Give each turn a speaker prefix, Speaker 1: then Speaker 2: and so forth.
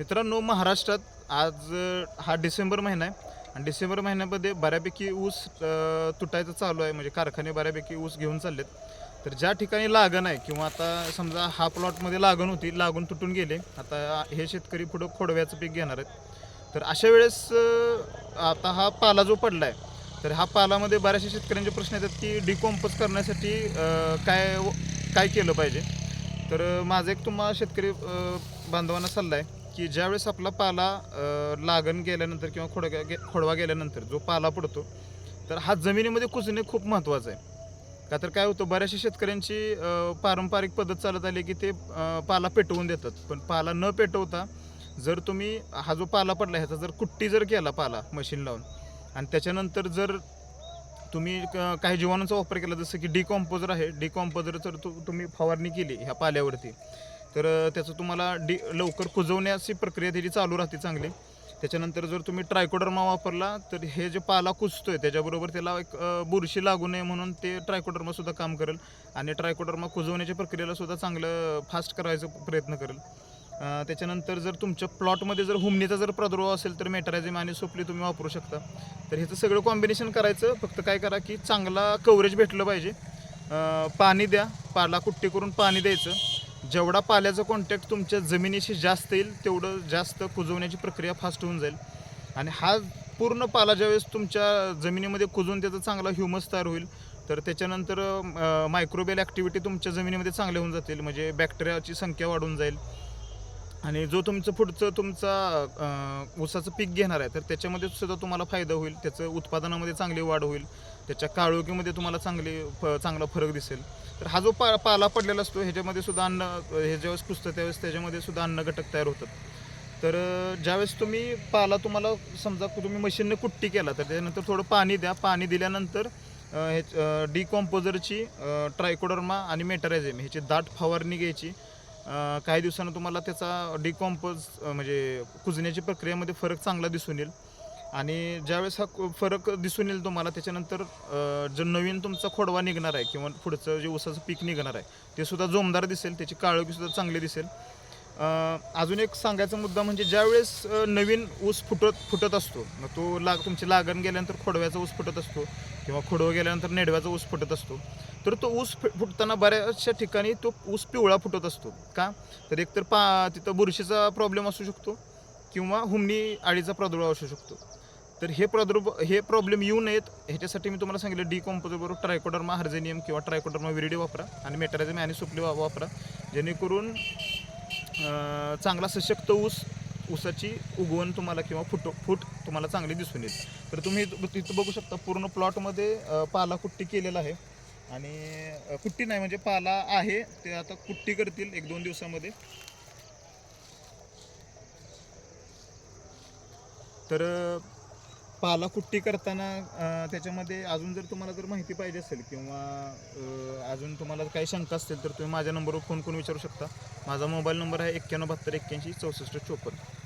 Speaker 1: मित्रांनो महाराष्ट्रात आज हा डिसेंबर महिना आहे. आणि डिसेंबर महिन्यामध्ये बऱ्यापैकी ऊस तुटायचं चालू आहे. म्हणजे कारखाने बऱ्यापैकी ऊस घेऊन चाललेत. तर ज्या ठिकाणी लागण आहे किंवा आता समजा हा प्लॉटमध्ये लागण होती लागून तुटून गेले. आता हे शेतकरी पुढं खोडव्याचं पीक घेणार आहेत. तर अशा वेळेस आता हा पाला जो पडला आहे तर हा पालामध्ये बऱ्याचशा शेतकऱ्यांचे प्रश्न येतात की डिकॉम्पोज करण्यासाठी काय काय केलं पाहिजे? तर माझा एक तुम्हा शेतकरी बांधवांना सल्ला आहे. की ज्यावेळेस आपला पाला अ, लागण गेल्यानंतर किंवा खोडगा गे खोडवा गेल्यानंतर जो पाला पडतो तर हा जमिनीमध्ये कुजणे खूप महत्त्वाचं आहे. का तर काय होतं बऱ्याचशा शेतकऱ्यांची अ, पारंपरिक पद्धत चालत आली की ते अ, पाला पेटवून देतात. पण पाला न पेटवता जर तुम्ही हा जो पाला पडला ह्याचा जर कुट्टी जर केला पाला मशीन लावून आणि त्याच्यानंतर जर तुम्ही क- काही जीवाणूंचा वापर केला जसं की डिकॉम्पोजर आहे डिकॉम्पोजर जर तु तुम्ही फवारणी केली ह्या पाल्यावरती तर त्याचं तुम्हाला डी लवकर कुजवण्याची प्रक्रिया त्याची चालू राहते चांगली. त्याच्यानंतर जर तुम्ही ट्रायकोडर्मा वापरला तर हे जे पाला कुजतोय त्याच्याबरोबर त्याला एक बुरशी लागू नये म्हणून ते ट्रायकोडर्मासुद्धा काम करेल आणि ट्रायकोडर्मा कुजवण्याच्या प्रक्रियेला सुद्धा चांगलं फास्ट करायचा प्रयत्न करेल. त्याच्यानंतर जर तुमच्या प्लॉटमध्ये जर हुमणीचा जर प्रादुर्भाव असेल तर मेटरायझिम आणि सोपली तुम्ही वापरू शकता. तर ह्याचं सगळं कॉम्बिनेशन करायचं फक्त काय करा की चांगला कव्हरेज भेटलं पाहिजे. पाणी द्या पाला कुट्टी करून पाणी द्यायचं. जेवढा पाल्याचा कॉन्टॅक्ट तुमच्या जमिनीशी जास्त येईल तेवढं जास्त कुजवण्याची प्रक्रिया फास्ट होऊन जाईल. आणि हा पूर्ण पाला ज्यावेळेस तुमच्या जमिनीमध्ये कुजून त्याचा चांगला ह्युमस तयार होईल तर त्याच्यानंतर मायक्रोबेल ॲक्टिव्हिटी तुमच्या जमिनीमध्ये चांगल्या होऊन जातील. म्हणजे बॅक्टेरियाची संख्या वाढून जाईल. आणि जो तुमचं पुढचं तुमचा ऊसाचं पीक घेणार आहे तर त्याच्यामध्ये सुद्धा तुम्हाला फायदा होईल. त्याचं उत्पादनामध्ये चांगली वाढ होईल. त्याच्या काळोखीमध्ये तुम्हाला चांगली फ चांगला फरक दिसेल. तर हा जो पा पाला पडलेला असतो ह्याच्यामध्ये सुद्धा अन्न हे ज्यावेळेस पुसतं त्यावेळेस त्याच्यामध्ये सुद्धा अन्न घटक तयार होतात. तर ज्यावेळेस तुम्ही पाला तुम्हाला समजा तुम्ही मशीनने कुट्टी केला तर त्याच्यानंतर थोडं पाणी द्या. पाणी दिल्यानंतर हे डिकॉम्पोजरची ट्रायकोडर्मा आणि मेटरायझेम ह्याची दाट फवारणी घ्यायची. काही दिवसानं तुम्हाला त्याचा डिकॉम्पोज म्हणजे कुजण्याची प्रक्रियेमध्ये फरक चांगला दिसून येईल. आणि ज्यावेळेस हा फरक दिसून येईल तुम्हाला त्याच्यानंतर जो नवीन तुमचा खोडवा निघणार आहे किंवा पुढचं जे ऊसाचं पीक निघणार आहे ते सुद्धा जोमदार दिसेल त्याची काळोखी सुद्धा चांगली दिसेल. अजून एक सांगायचा मुद्दा म्हणजे ज्यावेळेस नवीन ऊस फुटत फुटत असतो मग तो लाग तुमची लागण गेल्यानंतर खोडव्याचा ऊस फुटत असतो किंवा खोडवं गेल्यानंतर नेडव्याचा ऊस फुटत असतो. तर तो ऊस फुटताना बऱ्याचशा ठिकाणी तो ऊस पिवळा फुटत असतो का? तर एकतर पा तिथं बुरशीचा प्रॉब्लेम असू शकतो किंवा हुमणी आळीचा प्रादुर्भाव असू शकतो. तर हे प्रादुर्भाव हे प्रॉब्लेम येऊ नयेत ह्याच्यासाठी मी तुम्हाला सांगितलं डी बरोबर ट्रायकोडर्मा हार्जेनियम किंवा ट्रायकोडर्मा विरिडी वापरा आणि मेटराझिम आणि सुपली वापरा. जेणेकरून चांगला सशक्त ऊस ऊसाची उगवण तुम्हाला किंवा फुट फूट तुम्हाला चांगली दिसून येईल. तर तुम्ही तिथं बघू शकता पूर्ण प्लॉटमध्ये पाला कुट्टी केलेला आहे. आणि कुट्टी नाही म्हणजे पाला आहे ते आता कुट्टी करतील एक दोन दिवसामध्ये. तर पाला कुट्टी करताना अं, त्याच्यामध्ये अजून जर तुम्हाला जर माहिती पाहिजे असेल किंवा अं, अजून तुम्हाला काही शंका असतील तर तुम्ही माझ्या नंबरवर फोन करून विचारू शकता. माझा मोबाईल नंबर आहे एक्क्याण्णव बहात्तर एक्क्याऐंशी चौसष्ट चोपन्न.